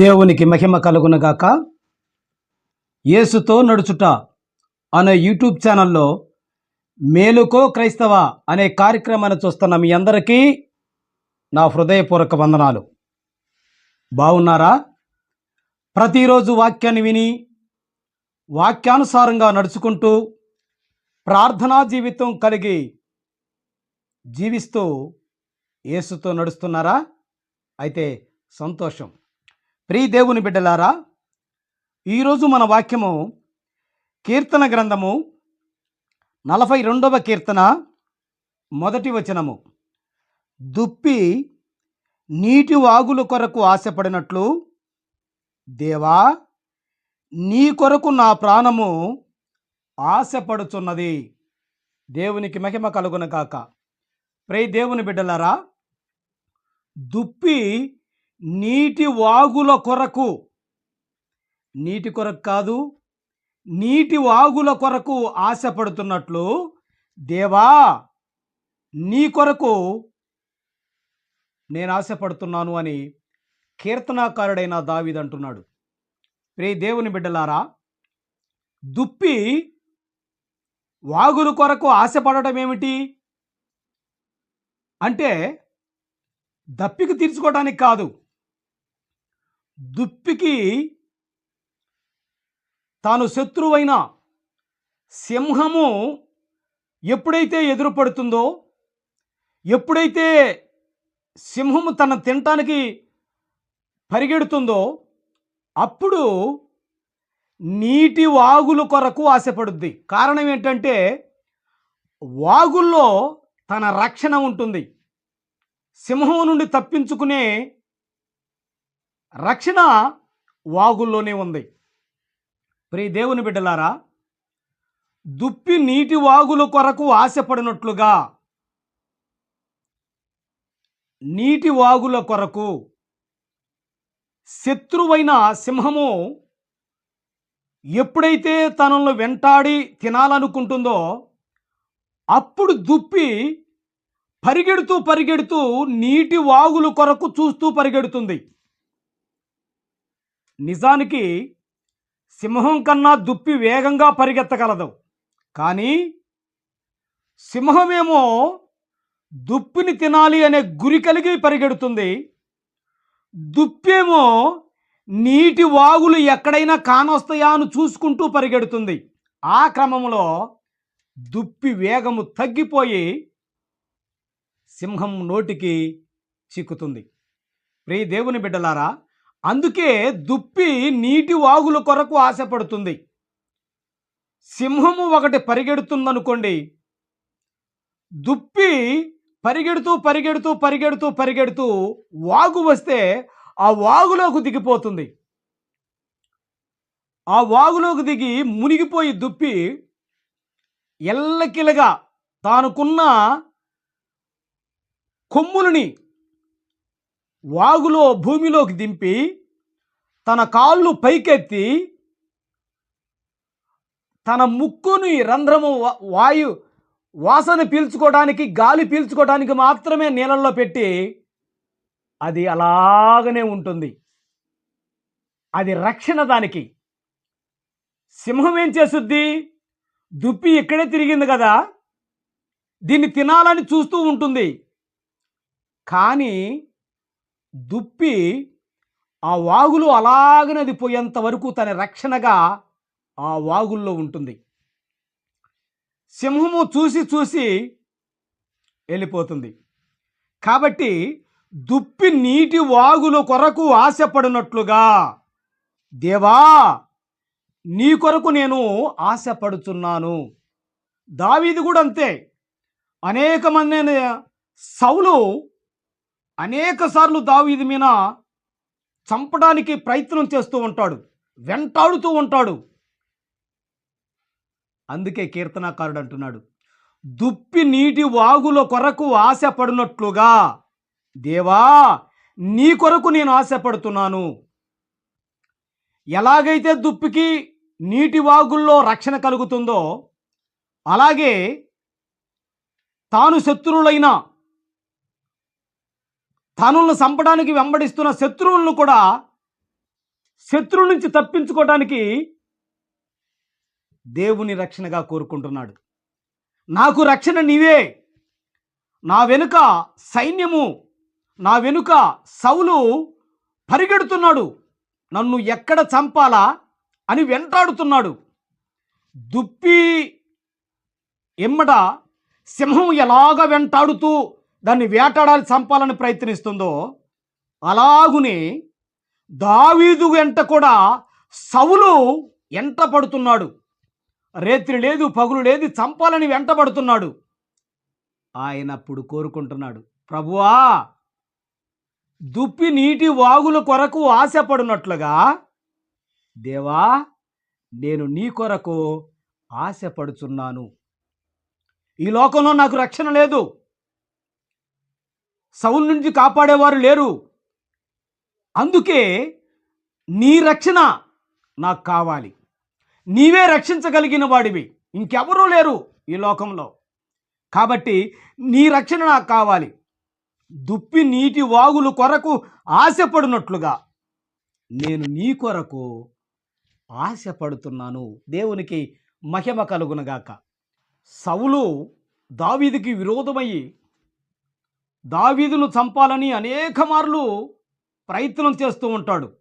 దేవునికి మహిమ కలుగునగాక. యేసుతో నడుచుట అనే యూట్యూబ్ ఛానల్లో మేలుకో క్రైస్తవ అనే కార్యక్రమాన్ని చూస్తున్న మీ అందరికీ నా హృదయపూర్వక వందనాలు. బాగున్నారా ప్రతిరోజు వాక్యాన్ని విని వాక్యానుసారంగా నడుచుకుంటూ ప్రార్థనా జీవితం కలిగి జీవిస్తూ యేసుతో నడుస్తున్నారా? అయితే సంతోషం. ప్రియ దేవుని బిడ్డలారా ఈరోజు మన వాక్యము కీర్తన గ్రంథము నలభై రెండవ కీర్తన మొదటి వచనము. దుప్పి నీటి వాగుల కొరకు ఆశపడినట్లు దేవా నీ కొరకు నా ప్రాణము ఆశపడుచున్నది. దేవునికి మహిమ కలుగున కాక ప్రే దేవుని బిడ్డలారా దుప్పి నీటి వాగుల కొరకు నీటి కొరకు కాదు నీటి వాగుల కొరకు ఆశపడుతున్నట్లు దేవా నీ కొరకు నేను ఆశపడుతున్నాను అని కీర్తనాకారుడైన దావిద్ అంటున్నాడు. ప్రే దేవుని బిడ్డలారా దుప్పి వాగుల కొరకు ఆశపడటం ఏమిటి? అంటే దప్పిక తీర్చుకోవడానికి కాదు. దుప్పికి తాను శత్రువైన సింహము ఎప్పుడైతే ఎదురుపడుతుందో ఎప్పుడైతే సింహము తన తినటానికి పరిగెడుతుందో అప్పుడు నీటి వాగుల కొరకు ఆశపడుద్ది. కారణం ఏంటంటే వాగుల్లో తన రక్షణ ఉంటుంది. సింహం నుండి తప్పించుకునే రక్షణ వాగుల్లోనే ఉంది. ప్రియ దేవుని బిడ్డలారా దుప్పి నీటి వాగుల కొరకు ఆశపడినట్లుగా నీటి వాగుల కొరకు శత్రువైన సింహము ఎప్పుడైతే తనను వెంటాడి తినాలనుకుంటుందో అప్పుడు దుప్పి పరిగెడుతూ పరిగెడుతూ నీటి వాగుల కొరకు చూస్తూ పరిగెడుతుంది. నిజానికి సింహం కన్నా దుప్పి వేగంగా పరిగెత్తగలదు. కానీ సింహమేమో దుప్పిని తినాలి అనే గురి కలిగి పరిగెడుతుంది. దుప్పేమో నీటి వాగులు ఎక్కడైనా కానొస్తాయా అని చూసుకుంటూ పరిగెడుతుంది. ఆ క్రమంలో దుప్పి వేగము తగ్గిపోయి సింహం నోటికి చిక్కుతుంది. ప్రియ దేవుని బిడ్డలారా అందుకే దుప్పి నీటి వాగుల కొరకు ఆశపడుతుంది. సింహము ఒకటి పరిగెడుతుందనుకోండి దుప్పి పరిగెడుతూ పరిగెడుతూ పరిగెడుతూ పరిగెడుతూ వాగు వస్తే ఆ వాగులోకి దిగిపోతుంది. ఆ వాగులోకి దిగి మునిగిపోయి దుప్పి ఎల్లకిలగా తానుకున్న కొమ్ములని వాగులో భూమిలోకి దింపి తన కాళ్ళు పైకెత్తి తన ముక్కుని రంధ్రము వాయు వాసన పీల్చుకోవడానికి గాలి పీల్చుకోవడానికి మాత్రమే నీళ్ళల్లో పెట్టి అది అలాగనే ఉంటుంది. అది రక్షణ దానికి. సింహం ఏం చేస్తుంది దుప్పి ఇక్కడే తిరిగింది కదా. దీన్ని తినాలని చూస్తూ ఉంటుంది. కానీ దుప్పి ఆ వాగులు అలాగనే అది పోయేంత వరకు తన రక్షణగా ఆ వాగుల్లో ఉంటుంది. సింహము చూసి చూసి వెళ్ళిపోతుంది. కాబట్టి దుప్పి నీటి వాగుల కొరకు ఆశపడినట్లుగా దేవా నీ కొరకు నేను ఆశపడుచున్నాను. దావీది కూడా అంతే. అనేక మంది సౌలు అనేక సార్లు దావీది మీద చంపడానికి ప్రయత్నం చేస్తూ ఉంటాడు వెంటాడుతూ ఉంటాడు. అందుకే కీర్తనాకారుడు అంటున్నాడు దుప్పి నీటి వాగుల కొరకు ఆశపడినట్లుగా దేవా నీ కొరకు నేను ఆశపడుతున్నాను. ఎలాగైతే దుప్పికి నీటి వాగుల్లో రక్షణ కలుగుతుందో అలాగే తాను శత్రువులైన తనులను చంపడానికి వెంబడిస్తున్న శత్రువులను కూడా శత్రువు నుంచి తప్పించుకోవడానికి దేవుని రక్షణగా కోరుకుంటున్నాడు. నాకు రక్షణ నీవే. నా వెనుక సైన్యము నా వెనుక సౌలు పరిగెడుతున్నాడు. నన్ను ఎక్కడ చంపాలా అని వెంటాడుతున్నాడు. దుప్పి ఎమ్మట సింహం ఎలాగ వెంటాడుతూ దాన్ని వేటాడాలి చంపాలని ప్రయత్నిస్తుందో అలాగునే దావీదు వెంట కూడా సవులు ఎంట పడుతున్నాడు. రేత్రి లేదు పగులు లేదు చంపాలని వెంటబడుతున్నాడు ఆయన అప్పుడు కోరుకుంటున్నాడు ప్రభువా దుప్పి నీటి వాగుల కొరకు ఆశపడినట్లుగా దేవా నేను నీ కొరకు ఆశపడుచున్నాను. ఈ లోకంలో నాకు రక్షణ లేదు. సౌల్ నుంచి కాపాడేవారు లేరు. అందుకే నీ రక్షణ నాకు కావాలి. నీవే రక్షించగలిగిన వాడివి. ఇంకెవరూ లేరు ఈ లోకంలో. కాబట్టి నీ రక్షణ నాకు కావాలి. దుప్పి నీటి వాగులు కొరకు ఆశపడినట్లుగా నేను నీ కొరకు ఆశపడుతున్నాను. దేవునికి మహిమ కలుగునగాక. సవులు దావీదికి విరోధమయ్యి దావీదును చంపాలని అనేక మార్లు ప్రయత్నం చేస్తూ ఉంటాడు.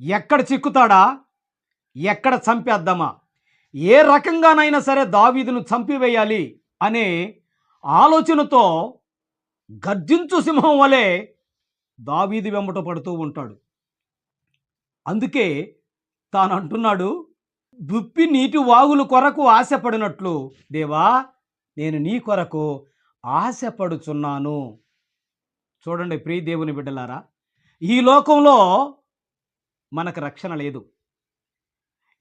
ఎక్కడ చిక్కుతాడా? ఎక్కడ చంపేద్దామా? ఏ రకంగానైనా సరే దావీదును చంపివేయాలి అనే ఆలోచనతో గర్జించు సింహం వలె దావీదు వెంబట పడుతూ ఉంటాడు. అందుకే తాను అంటున్నాడు దుప్పి నీటి వాగులు కొరకు ఆశపడినట్లు దేవా నేను నీ కొరకు ఆశపడుచున్నాను. చూడండి ప్రియ దేవుని బిడ్డలారా ఈ లోకంలో మనకు రక్షణ లేదు.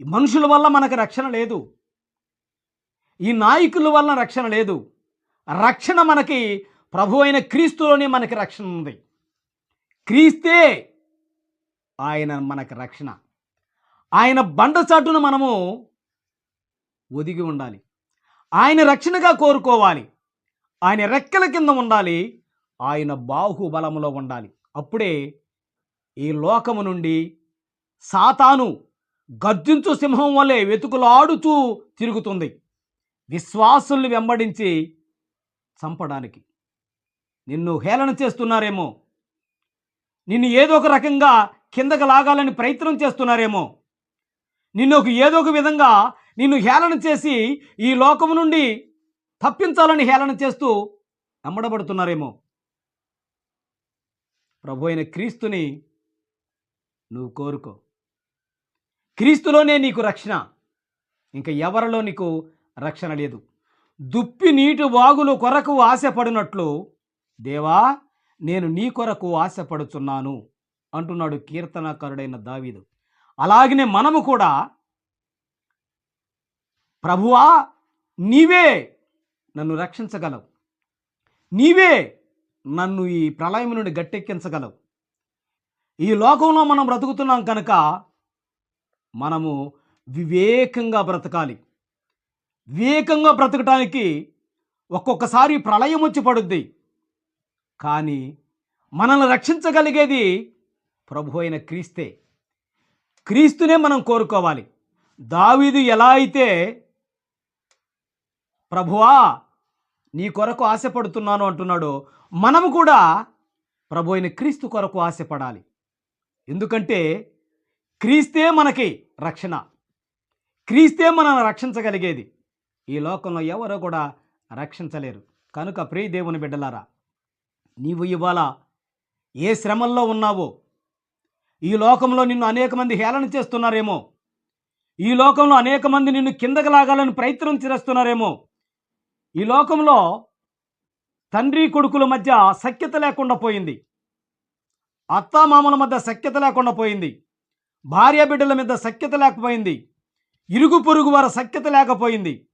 మనుషుల వల్ల మనకు రక్షణ లేదు. ఈ నాయకుల వల్ల రక్షణ లేదు. రక్షణ మనకి ప్రభు అయిన క్రీస్తులోనే మనకి రక్షణ ఉంది. క్రీస్తే ఆయన మనకి రక్షణ. ఆయన బండచాటును మనము ఒదిగి ఉండాలి. ఆయన రక్షణగా కోరుకోవాలి. ఆయన రెక్కల కింద ఉండాలి ఆయన బాహుబలములో ఉండాలి. అప్పుడే ఈ లోకము నుండి సాతాను గర్జించు సింహం వలె వెతుకులాడుతూ తిరుగుతుంది. విశ్వాసుల్ని వెంబడించి చంపడానికి. నిన్ను హేళన చేస్తున్నారేమో. నిన్ను ఏదో ఒక రకంగా కిందకు లాగాలని ప్రయత్నం చేస్తున్నారేమో. నిన్ను ఒక ఏదో ఒక విధంగా నిన్ను హేళన చేసి ఈ లోకము నుండి తప్పించాలని హేళన చేస్తూ అమ్మడబడుతున్నారేమో ప్రభు అయిన క్రీస్తుని నువ్వు కోరుకో. క్రీస్తులోనే నీకు రక్షణ. ఇంకా ఎవరిలో నీకు రక్షణ లేదు. దుప్పి నీటి వాగులు కొరకు ఆశపడినట్లు దేవా నేను నీ కొరకు ఆశపడుచున్నాను అంటున్నాడు కీర్తనకారుడైన దావీదు. అలాగనే మనము కూడా ప్రభువా నీవే నన్ను రక్షించగలవు. నీవే నన్ను ఈ ప్రళయం నుండి గట్టెక్కించగలవు. ఈ లోకంలో మనం బ్రతుకుతున్నాం కనుక మనము వివేకంగా బ్రతకాలి. వివేకంగా బ్రతకటానికి ఒక్కొక్కసారి ప్రళయం వచ్చి పడుద్ది. కానీ మనల్ని రక్షించగలిగేది ప్రభు అయిన క్రీస్తే. క్రీస్తునే మనం కోరుకోవాలి. దావీదు ఎలా అయితే ప్రభువా నీ కొరకు ఆశపడుతున్నాను అంటున్నాడు. మనము కూడా ప్రభు అయిన క్రీస్తు కొరకు ఆశపడాలి. ఎందుకంటే క్రీస్తే మనకి రక్షణ. క్రీస్తే మనల్ని రక్షించగలిగేది. ఈ లోకంలో ఎవరో కూడా రక్షించలేరు. కనుక ప్రియ దేవుని బిడ్డలారా నీవు ఇవాళ ఏ శ్రమల్లో ఉన్నావో ఈ లోకంలో నిన్ను అనేక మంది హేళన చేస్తున్నారేమో ఈ లోకంలో అనేక మంది నిన్ను కిందకు లాగాలని ప్రయత్నం చేస్తున్నారేమో ఈ లోకంలో తండ్రి కొడుకుల మధ్య సఖ్యత లేకుండా పోయింది. అత్తామామల మధ్య సఖ్యత లేకుండా పోయింది. భార్య బిడ్డల మీద సఖ్యత లేకపోయింది. ఇరుగు పొరుగు వారి సఖ్యత లేకపోయింది.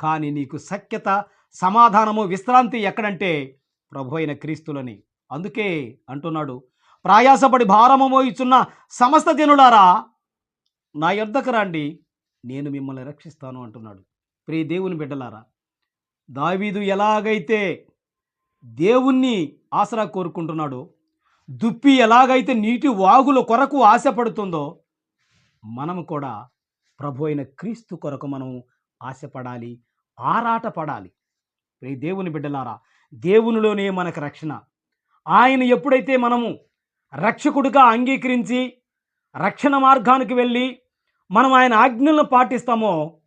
కానీ నీకు సఖ్యత సమాధానము విశ్రాంతి ఎక్కడంటే ప్రభు అయిన క్రీస్తులని. అందుకే అంటున్నాడు ప్రయాసపడి భారము మోయిచున్న సమస్త జనులారా నా యొద్దకు రండి నేను మిమ్మల్ని రక్షిస్తాను అంటున్నాడు. ప్రియ దేవుని బిడ్డలారా దావీదు ఎలాగైతే దేవుణ్ణి ఆసరా కోరుకుంటున్నాడో దుప్పి ఎలాగైతే నీటి వాగుల కొరకు ఆశపడుతుందో మనము కూడా ప్రభు అయిన క్రీస్తు కొరకు మనం ఆశపడాలి ఆరాట పడాలి దేవుని బిడ్డలారా దేవునిలోనే మనకు రక్షణ. ఆయన ఎప్పుడైతే మనము రక్షకుడిగా అంగీకరించి రక్షణ మార్గానికి వెళ్ళి మనం ఆయన ఆజ్ఞలను పాటిస్తామో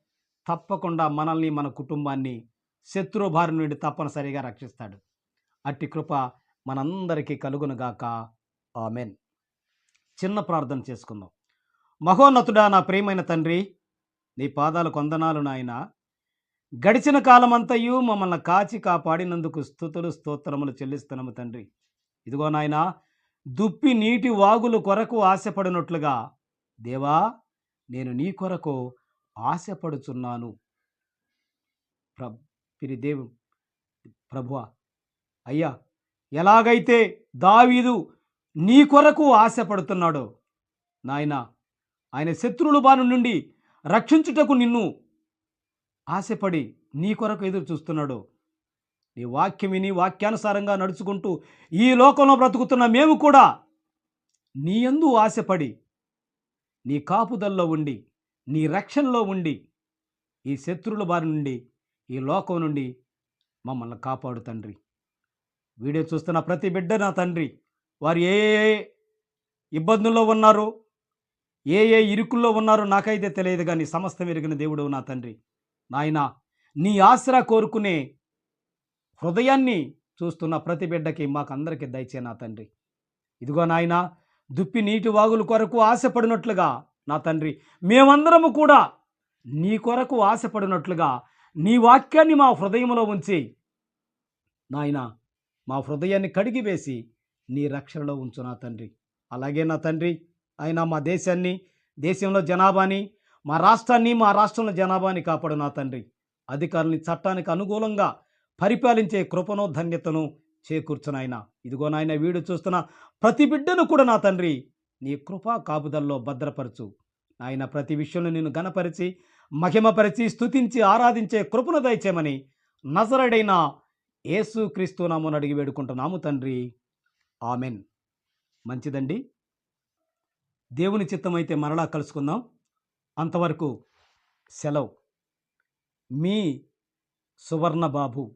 తప్పకుండా మనల్ని మన కుటుంబాన్ని శత్రు బారి నుండి తప్పనిసరిగా రక్షిస్తాడు. అట్టి కృప మనందరికీ కలుగునుగాక ఆమెన్. చిన్న ప్రార్థన చేసుకుందాం. మహోన్నతుడా నా ప్రియమైన తండ్రి నీ పాదాలు కొందనాలు నాయన. గడిచిన కాలమంతయు మమ్మల్ని కాచి కాపాడినందుకు స్థుతులు స్తోత్రములు చెల్లిస్తున్నాము తండ్రి. ఇదిగో నాయన దుప్పి నీటి వాగులు కొరకు ఆశపడినట్లుగా దేవా నేను నీ కొరకు ఆశపడుచున్నాను. ప్ర పిరి దేవు ప్రభువ అయ్యా ఎలాగైతే దావీదు నీ కొరకు ఆశపడుతున్నాడో నాయన ఆయన శత్రువుల బాను నుండి రక్షించుటకు నిన్ను ఆశపడి నీ కొరకు ఎదురు చూస్తున్నాడు. నీ వాక్యం విని వాక్యానుసారంగా నడుచుకుంటూ ఈ లోకంలో బ్రతుకుతున్న మేము కూడా నీ యందు ఆశపడి నీ కాపుదల్లో ఉండి నీ రక్షణలో ఉండి ఈ శత్రువుల బారి నుండి ఈ లోకం నుండి మమ్మల్ని కాపాడు తండ్రి. వీడియో చూస్తున్న ప్రతి బిడ్డ నా తండ్రి. వారు ఏ ఏ ఇబ్బందుల్లో ఉన్నారో ఏ ఏ ఇరుకుల్లో ఉన్నారో నాకైతే తెలియదు కానీ సమస్తం ఎరిగిన దేవుడు నా తండ్రి. నాయన నీ ఆసరా కోరుకునే హృదయాన్ని చూస్తున్న ప్రతి బిడ్డకి మాకందరికీ దయచే నా తండ్రి. ఇదిగో నాయన దుప్పి నీటి వాగుల కొరకు ఆశపడినట్లుగా నా తండ్రి. మేమందరము కూడా నీ కొరకు ఆశపడినట్లుగా నీ వాక్యాన్ని మా హృదయంలో ఉంచి నాయన మా హృదయాన్ని కడిగివేసి నీ రక్షణలో ఉంచు నా తండ్రి. అలాగే నా తండ్రి ఆయన మా దేశాన్ని దేశంలో జనాభాని మా రాష్ట్రాన్ని మా రాష్ట్రంలో జనాభాని కాపాడు నా తండ్రి. అధికారులని చట్టానికి అనుకూలంగా పరిపాలించే కృపను ధన్యతను చేకూర్చునాయన ఇదిగో నాయన వీడు చూస్తున్న ప్రతి బిడ్డను కూడా నా తండ్రి నీ కృపా కాపుదల్లో భద్రపరచు. నాయన ప్రతి విషయంలో నేను గణపరిచి మహిమపరిచి స్తుతించి ఆరాధించే కృపను దయచేయమని నజరడైన యేసు క్రీస్తునాము అడిగి వేడుకుంటున్నాము తండ్రి. ఆమెన్. మంచిదండి. దేవుని చిత్తమైతే మరలా కలుసుకుందాం. అంతవరకు సెలవు. మీ సువర్ణ బాబు